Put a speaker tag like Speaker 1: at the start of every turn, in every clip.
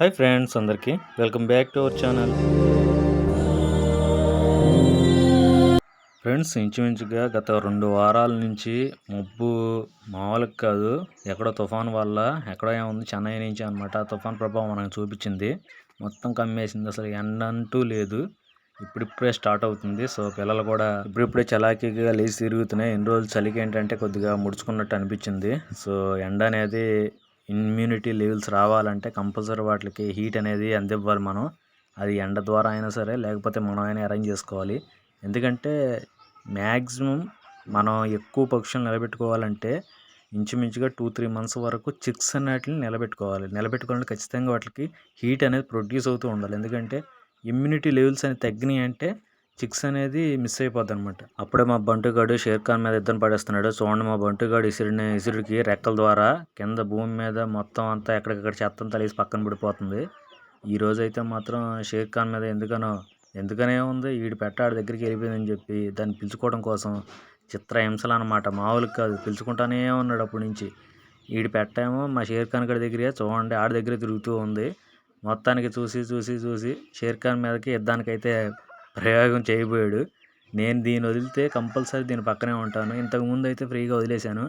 Speaker 1: Hi friends అందరికీ welcome back to our channel friends ఇంచుమించుగా గత రెండు వారాల నుంచి మబ్బు మామూలుగా కాదు. ఎక్కడో తుఫాన్ వల్ల ఎక్కడో ఏముంది చెన్నై నుంచి అనమాట ఆ తుఫాన్ ప్రభావం మనకు చూపించింది. మొత్తం కమ్మేసింది. అసలు ఎండ అంటూ లేదు. ఇప్పుడిప్పుడే స్టార్ట్ అవుతుంది. సో పిల్లలు కూడా ఇప్పుడిప్పుడే చలాకీగా లేచి తిరుగుతున్నాయి. ఎన్ని రోజులు చలికి ఏంటంటే కొద్దిగా ముడుచుకున్నట్టు అనిపించింది. సో ఎండ అనేది ఇమ్యూనిటీ లెవెల్స్ రావాలంటే కంపల్సరీ వాటికి హీట్ అనేది అందివ్వాలి మనం. అది ఎండ ద్వారా అయినా సరే లేకపోతే మనం అయినా అరేంజ్ చేసుకోవాలి. ఎందుకంటే మ్యాక్సిమం మనం ఎక్కువ పక్షులు నిలబెట్టుకోవాలంటే ఇంచుమించుగా టూ త్రీ మంత్స్ వరకు చిక్స్ అన్నిటిని నిలబెట్టుకోవాలి. నిలబెట్టుకోవాలంటే ఖచ్చితంగా వాటికి హీట్ అనేది ప్రొడ్యూస్ అవుతూ ఉండాలి. ఎందుకంటే ఇమ్యూనిటీ లెవెల్స్ అనేవి తగ్గినాయి అంటే చిక్స్ అనేది మిస్ అయిపోద్ది అనమాట అప్పుడే మా బంటుగాడు షేర్ ఖాన్ మీద ఇద్దరు పడేస్తున్నాడు. చూడండి మా బంటుగాడు ఇసిరిన ఇసురుడికి రెక్కల ద్వారా కింద భూమి మీద మొత్తం అంతా ఎక్కడికక్కడ చెత్తం తలేసి పక్కన పడిపోతుంది. ఈ రోజైతే మాత్రం షేర్ ఖాన్ మీద ఎందుకనో ఎందుకనే ఉంది వీడు పెట్టాడు దగ్గరికి వెళ్ళిపోయిందని చెప్పి దాన్ని పిలుచుకోవడం కోసం చిత్ర హింసలు అనమాట మామూలుగా కాదు పిలుచుకుంటానే ఉన్నాడు అప్పటి నుంచి. వీడి పెట్టేమో మా షేర్ ఖాన్ గడి దగ్గరే చూడండి ఆడి దగ్గరే తిరుగుతూ ఉంది. మొత్తానికి చూసి చూసి చూసి షేర్ ఖాన్ మీదకి ఇద్దానికైతే ప్రయోగం చేయబోయాడు. నేను దీన్ని వదిలితే కంపల్సరీ దీని పక్కనే ఉంటాను. ఇంతకుముందు అయితే ఫ్రీగా వదిలేశాను.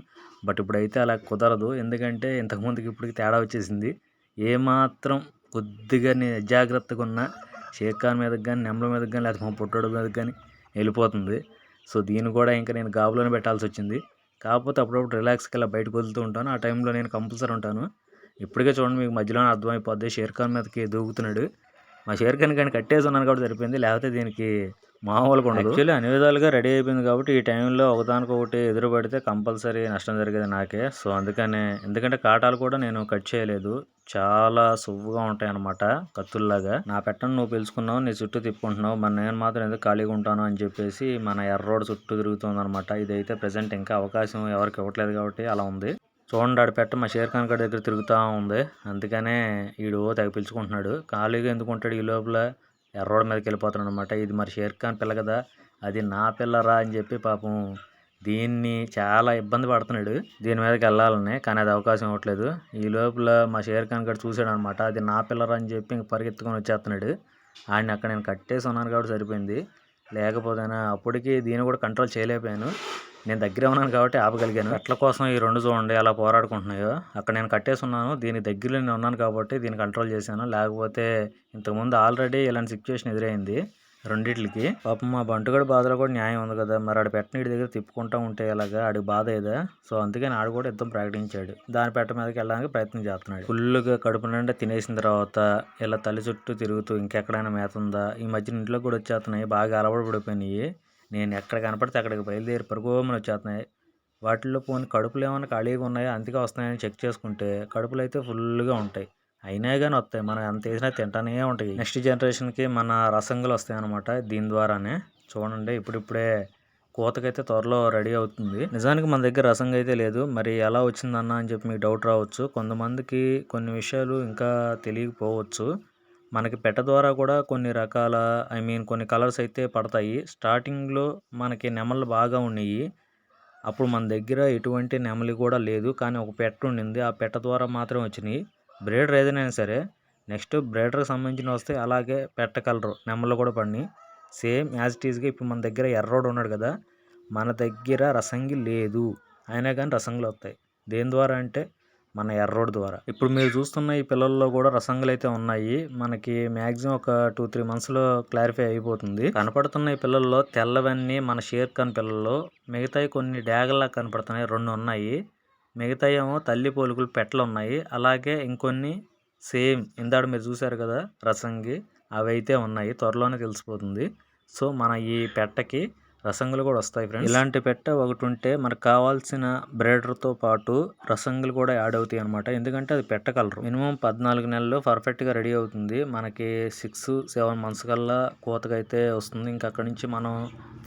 Speaker 1: బట్ ఇప్పుడైతే అలా కుదరదు. ఎందుకంటే ఇంతకుముందుకి ఇప్పటికి తేడా వచ్చేసింది. ఏమాత్రం కొద్దిగా నేను అజాగ్రత్తగా ఉన్న షేర్ ఖాన్ మీదకి కానీ నెంబర్ మీదకి కానీ లేకపోతే మా పుట్టోడు మీదకి కానీ వెళ్ళిపోతుంది. సో దీన్ని కూడా ఇంకా నేను గాబులోనే పెట్టాల్సి వచ్చింది. కాకపోతే అప్పుడప్పుడు రిలాక్స్కి ఇలా బయటకు వదులుతూ ఉంటాను. ఆ టైంలో నేను కంపల్సరీ ఉంటాను. ఇప్పటికే చూడండి మీకు మధ్యలోనే అర్థమైపోద్ది. షేర్ ఖాన్ మీదకి దూకుతున్నాడు. మా షేర్ కానీ కానీ కట్టేసి ఉన్నాను కాబట్టి సరిపోయింది. లేకపోతే దీనికి మామూలుగా ఉండదు. యాక్చువల్లీ అన్ని విధాలుగా రెడీ అయిపోయింది కాబట్టి ఈ టైంలో ఒకదానికొకటి ఎదురు పడితే కంపల్సరీ నష్టం జరిగేది నాకే. సో అందుకనే ఎందుకంటే కాటాలు కూడా నేను కట్ చేయలేదు. చాలా సువ్వుగా ఉంటాయి అనమాట కత్తుల్లాగా. నా పెట్టను నువ్వు పిలుచుకున్నావు నీ చుట్టూ తిప్పుకుంటున్నావు మన నేను మాత్రం ఎందుకు ఖాళీగా ఉంటాను అని చెప్పేసి మన ఎర్రోడ్ చుట్టూ తిరుగుతుంది అనమాట ఇదైతే ప్రజెంట్ ఇంకా అవకాశం ఎవరికి ఇవ్వట్లేదు కాబట్టి అలా ఉంది. చూడండి ఆడ పెట్ట మా షేర్ ఖాన్ గడి దగ్గర తిరుగుతూ ఉంది. అందుకనే ఈడు తెగ పిలుచుకుంటున్నాడు. ఖాళీగా ఎందుకు ఉంటాడు ఈ లోపల? ఎర్రోడ మీదకి వెళ్ళిపోతున్నాడు అనమాట ఇది మరి షేర్ ఖాన్ పిల్ల కదా. అది నా పిల్లరా అని చెప్పి పాపం దీన్ని చాలా ఇబ్బంది పడుతున్నాడు. దీని మీదకి వెళ్ళాలని కానీ అది అవకాశం ఇవ్వట్లేదు. ఈ లోపల మా షేర్ ఖాన్ గడు చూశాడు అనమాట అది నా పిల్లరా అని చెప్పి ఇంక పరిగెత్తుకొని వచ్చేస్తున్నాడు. ఆయన అక్కడ నేను కట్టేసి ఉన్నాను కాబట్టి సరిపోయింది. లేకపోతే అప్పటికి దీన్ని కూడా కంట్రోల్ చేయలేకపోయాను. నేను దగ్గర ఉన్నాను కాబట్టి ఆపగలిగాను. ఎట్ల కోసం ఈ రెండు చూడండి అలా పోరాడుకుంటున్నాయో. అక్కడ నేను కట్టేసి ఉన్నాను దీని దగ్గరలో నేను ఉన్నాను కాబట్టి దీన్ని కంట్రోల్ చేశాను. లేకపోతే ఇంతకుముందు ఆల్రెడీ ఇలాంటి సిచ్యువేషన్ ఎదురైంది రెండిట్లకి. పాపం మా బంటుగడి బాధలో కూడా న్యాయం ఉంది కదా. మరి ఆడ పెట్టనీటి దగ్గర తిప్పుకుంటూ ఉంటే ఇలాగా ఆడికి బాధ ఏదా? సో అందుకని ఆడు కూడా యుద్ధం ప్రకటించాడు. దాని పెట్ట మీదకి వెళ్ళడానికి ప్రయత్నం చేస్తున్నాడు. ఫుల్గా కడుపు నిండా తినేసిన తర్వాత ఇలా తల్లి చుట్టూ తిరుగుతూ ఇంకెక్కడైనా మేత ఉందా? ఈ మధ్య ఇంట్లో కూడా వచ్చేస్తున్నాయి. బాగా అలవాటు పడిపోయినాయి. నేను ఎక్కడ కనపడితే అక్కడికి బయలుదేరి పరుగుమని వచ్చేస్తున్నాయి. వాటిల్లో పోనీ కడుపులు ఏమైనా ఖాళీగా ఉన్నాయా? అందుకే వస్తున్నాయని చెక్ చేసుకుంటే కడుపులు అయితే ఫుల్గా ఉంటాయి. అయినా కానీ వస్తాయి. మనం ఎంత వేసినా తింటానే ఉంటాయి. నెక్స్ట్ జనరేషన్కి మన రసంగులు వస్తాయి అనమాట దీని ద్వారానే. చూడండి ఇప్పుడిప్పుడే కోతకైతే త్వరలో రెడీ అవుతుంది. నిజానికి మన దగ్గర రసంగా అయితే లేదు. మరి ఎలా వచ్చిందన్న అని చెప్పి మీకు డౌట్ రావచ్చు. కొంతమందికి కొన్ని విషయాలు ఇంకా తెలియకపోవచ్చు. మనకి పెట్ట ద్వారా కూడా కొన్ని రకాల ఐ మీన్ కొన్ని కలర్స్ అయితే పడతాయి. స్టార్టింగ్లో మనకి నెమళ్ళు బాగా ఉన్నాయి అప్పుడు మన దగ్గర ఎటువంటి నెమలి కూడా లేదు. కానీ ఒక పెట్ట ఉండింది. ఆ పెట్ట ద్వారా మాత్రం వచ్చినాయి బ్రేడర్ ఏదైనా సరే నెక్స్ట్ బ్రేడర్కి సంబంధించిన వస్తే అలాగే పెట్ట కలరు నెమళ్ళు కూడా పడినాయి సేమ్ యాజ్ ఇట్ ఈస్గా ఇప్పుడు మన దగ్గర ఎర్రోడు ఉన్నాడు కదా మన దగ్గర రసంగి లేదు. అయినా కానీ రసంగులు వస్తాయి. దేని ద్వారా అంటే మన ఎర్రోడ్ ద్వారా. ఇప్పుడు మీరు చూస్తున్న ఈ పిల్లల్లో కూడా రసంగులు అయితే ఉన్నాయి. మనకి మ్యాక్సిమం ఒక టూ త్రీ మంత్స్లో క్లారిఫై అయిపోతుంది. కనపడుతున్న ఈ పిల్లల్లో తెల్లవన్నీ మన షేర్ ఖాన్ పిల్లల్లో మిగతాయి కొన్ని డ్యాగల్లా కనపడుతున్నాయి. రెండు ఉన్నాయి. మిగతా ఏమో తల్లి పోలుకులు పెట్టలు ఉన్నాయి. అలాగే ఇంకొన్ని సేమ్ ఇందాడు మీరు చూశారు కదా రసంగి అవి అయితే ఉన్నాయి. త్వరలోనే తెలిసిపోతుంది. సో మన ఈ పెట్టకి రసంగులు కూడా వస్తాయి ఫ్రెండ్స్. ఇలాంటి పెట్ట ఒకటి ఉంటే మనకు కావాల్సిన బ్రేడర్తో పాటు రసంగులు కూడా యాడ్ అవుతాయి అనమాట ఎందుకంటే అది పెట్ట కలరు. మినిమం పద్నాలుగు నెలలు పర్ఫెక్ట్గా రెడీ అవుతుంది. మనకి సిక్స్ సెవెన్ మంత్స్ కల్లా కోతకైతే వస్తుంది. ఇంకా అక్కడి నుంచి మనం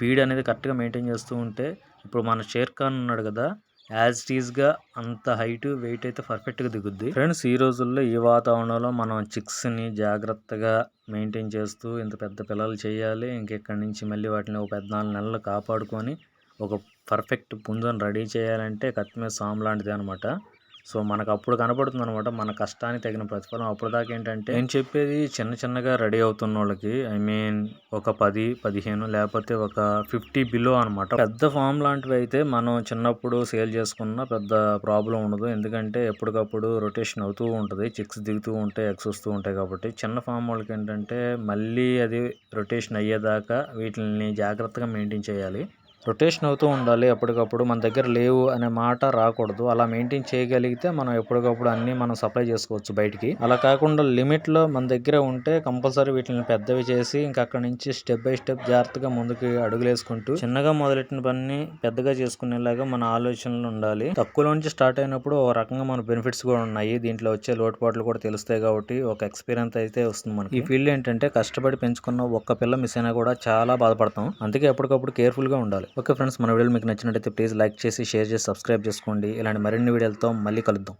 Speaker 1: ఫీడ్ అనేది కరెక్ట్గా మెయింటైన్ చేస్తూ ఉంటే ఇప్పుడు మన షేర్ ఖాన్ ఉన్నాడు కదా యాజ్ టీజ్గా అంత హైట్ వెయిట్ అయితే పర్ఫెక్ట్గా దిగుద్ది. ఫ్రెండ్స్ ఈ రోజుల్లో ఈ వాతావరణంలో మనం చిక్స్ని జాగ్రత్తగా మెయింటైన్ చేస్తూ ఇంత పెద్ద పిల్లలు చేయాలి ఇంకెక్కడి నుంచి మళ్ళీ వాటిని ఒక పద్నాలుగు నెలలు కాపాడుకొని ఒక పర్ఫెక్ట్ పుంజుని రెడీ చేయాలంటే కత్తి మీద సాము లాంటిది అనమాట సో మనకు అప్పుడు కనపడుతుంది అనమాట మన కష్టానికి తగిన ప్రతిఫలం. అప్పుడు దాకా ఏంటంటే నేను చెప్పేది చిన్న చిన్నగా రెడీ అవుతున్న వాళ్ళకి ఐ మీన్ ఒక పది పదిహేను లేకపోతే ఒక ఫిఫ్టీ బిలో అనమాట పెద్ద ఫామ్ లాంటివి అయితే మనం చిన్నప్పుడు సేల్ చేసుకున్న పెద్ద ప్రాబ్లం ఉండదు. ఎందుకంటే ఎప్పటికప్పుడు రొటేషన్ అవుతూ ఉంటుంది. చిక్స్ దిగుతూ ఉంటాయి ఎగ్స్ వస్తూ ఉంటాయి కాబట్టి. చిన్న ఫామ్ వాళ్ళకి ఏంటంటే మళ్ళీ అది రొటేషన్ అయ్యేదాకా వీటిని జాగ్రత్తగా మెయింటైన్ చేయాలి. రొటేషన్ అవుతూ ఉండాలి ఎప్పటికప్పుడు మన దగ్గర లేవు అనే మాట రాకూడదు. అలా మెయింటైన్ చేయగలిగితే మనం ఎప్పటికప్పుడు అన్ని మనం సప్లై చేసుకోవచ్చు బయటికి. అలా కాకుండా లిమిట్లో మన దగ్గర ఉంటే కంపల్సరీ వీటిని పెద్దవి చేసి ఇంకా అక్కడ నుంచి స్టెప్ బై స్టెప్ జాగ్రత్తగా ముందుకు అడుగులేసుకుంటూ చిన్నగా మొదలెట్టిన పని పెద్దగా చేసుకునేలాగా మన ఆలోచనలు ఉండాలి. తక్కువ నుంచి స్టార్ట్ అయినప్పుడు ఒక రకంగా మన బెనిఫిట్స్ కూడా ఉన్నాయి. దీంట్లో వచ్చే లోటుపాట్లు కూడా తెలుస్తాయి కాబట్టి ఒక ఎక్స్పీరియన్స్ అయితే వస్తుంది మనకి. ఈ ఫీల్డ్ ఏంటంటే కష్టపడి పెంచుకున్న ఒక్క పిల్ల మిస్ అయినా కూడా చాలా బాధపడతాం. అందుకే ఎప్పటికప్పుడు కేర్ఫుల్గా ఉండాలి. ఓకే ఫ్రెండ్స్ మన వీడియోలు మీకు నచ్చినట్లయితే ప్లీజ్ లైక్ చేసి షేర్ చేసి సబ్స్క్రైబ్ చేసుకోండి. ఇలాంటి మరిన్ని వీడియోలతో మళ్ళీ కలుద్దాం.